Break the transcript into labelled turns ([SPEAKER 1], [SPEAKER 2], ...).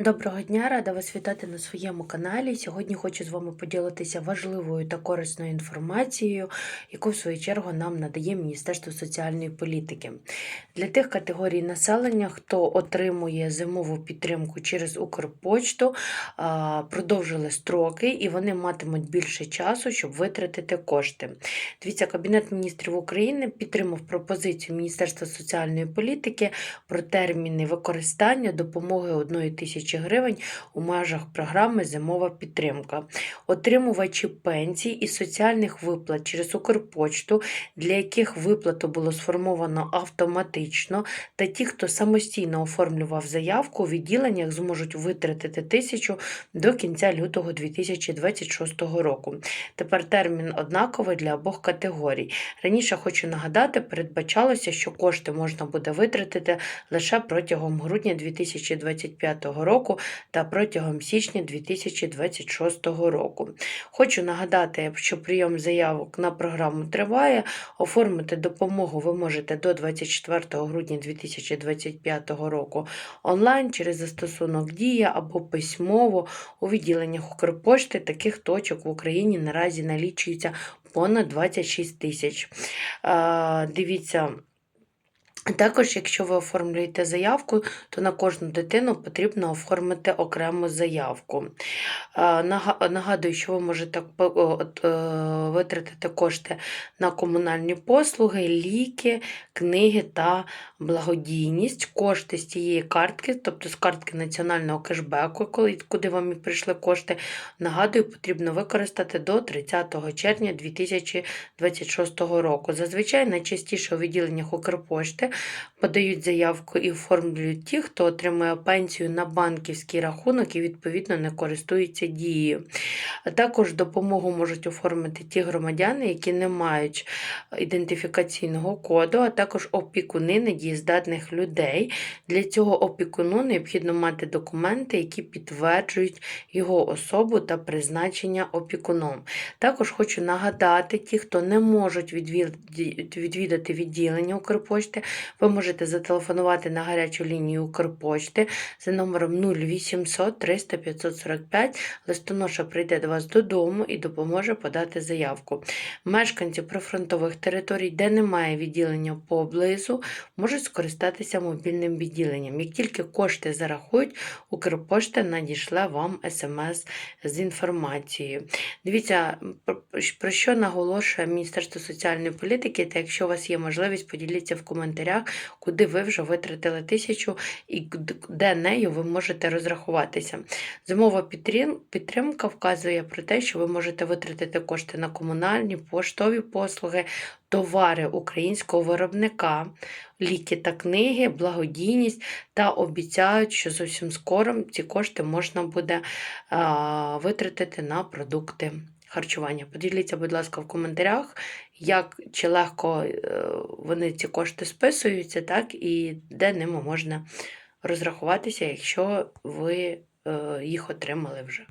[SPEAKER 1] Доброго дня, рада вас вітати на своєму каналі. Сьогодні хочу з вами поділитися важливою та корисною інформацією, яку в свою чергу нам надає Міністерство соціальної політики. Для тих категорій населення, хто отримує зимову підтримку через Укрпочту, продовжили строки і вони матимуть більше часу, щоб витратити кошти. Дивіться, Кабінет міністрів України підтримав пропозицію Міністерства соціальної політики про терміни використання допомоги 1 тисячі гривень у межах програми Зимова підтримка. Отримувачі пенсій і соціальних виплат через Укрпочту, для яких виплату було сформовано автоматично, та ті, хто самостійно оформлював заявку у відділеннях, зможуть витратити тисячу до кінця лютого 2026 року. Тепер термін однаковий для обох категорій. Раніше хочу нагадати, передбачалося, що кошти можна буде витратити лише протягом грудня 2025 року та протягом січня 2026 року. Хочу нагадати, що прийом заявок на програму триває. Оформити допомогу ви можете до 24 грудня 2025 року онлайн через застосунок Дія або письмово у відділеннях Укрпошти. Таких точок в Україні наразі налічується понад 26 тисяч. Е, Дивіться. Також, якщо ви оформлюєте заявку, то на кожну дитину потрібно оформити окрему заявку. Е, Нагадую, що ви можете е, витратити кошти на комунальні послуги, ліки, книги та благодійність. Кошти з цієї картки, тобто з картки національного кешбеку, куди вам і прийшли кошти, нагадую, потрібно використати до 30 червня 2026 року. Зазвичай найчастіше у відділеннях Укрпошти подають заявку і оформлюють ті, хто отримує пенсію на банківський рахунок і відповідно не користуються дією. Також допомогу можуть оформити ті громадяни, які не мають ідентифікаційного коду, а також опікуни недієздатних людей. Для цього опікуну необхідно мати документи, які підтверджують його особу та призначення опікуном. Також хочу нагадати, ті, хто не можуть відвідати відділення Укрпошти, ви можете зателефонувати на гарячу лінію Укрпошти за номером 0800 300 545. Листоноша прийде до вас додому і допоможе подати заявку. Мешканці прифронтових територій, де немає відділення поблизу, можуть скористатися мобільним відділенням. Як тільки кошти зарахують, Укрпошта надішле вам смс з інформацією. Дивіться, про що наголошує Міністерство соціальної політики, та якщо у вас є можливість, поділіться в коментарях, куди ви вже витратили тисячу і де нею ви можете розрахуватися. Зимова підтримка вказує про те, що ви можете витратити кошти на комунальні, поштові послуги, товари українського виробника, ліки та книги, благодійність та обіцяють, що зовсім скоро ці кошти можна буде витратити на продукти харчування. Поділіться, будь ласка, в коментарях, як чи легко е, вони ці кошти списуються, так, і де ними можна розрахуватися, якщо ви е, їх отримали вже.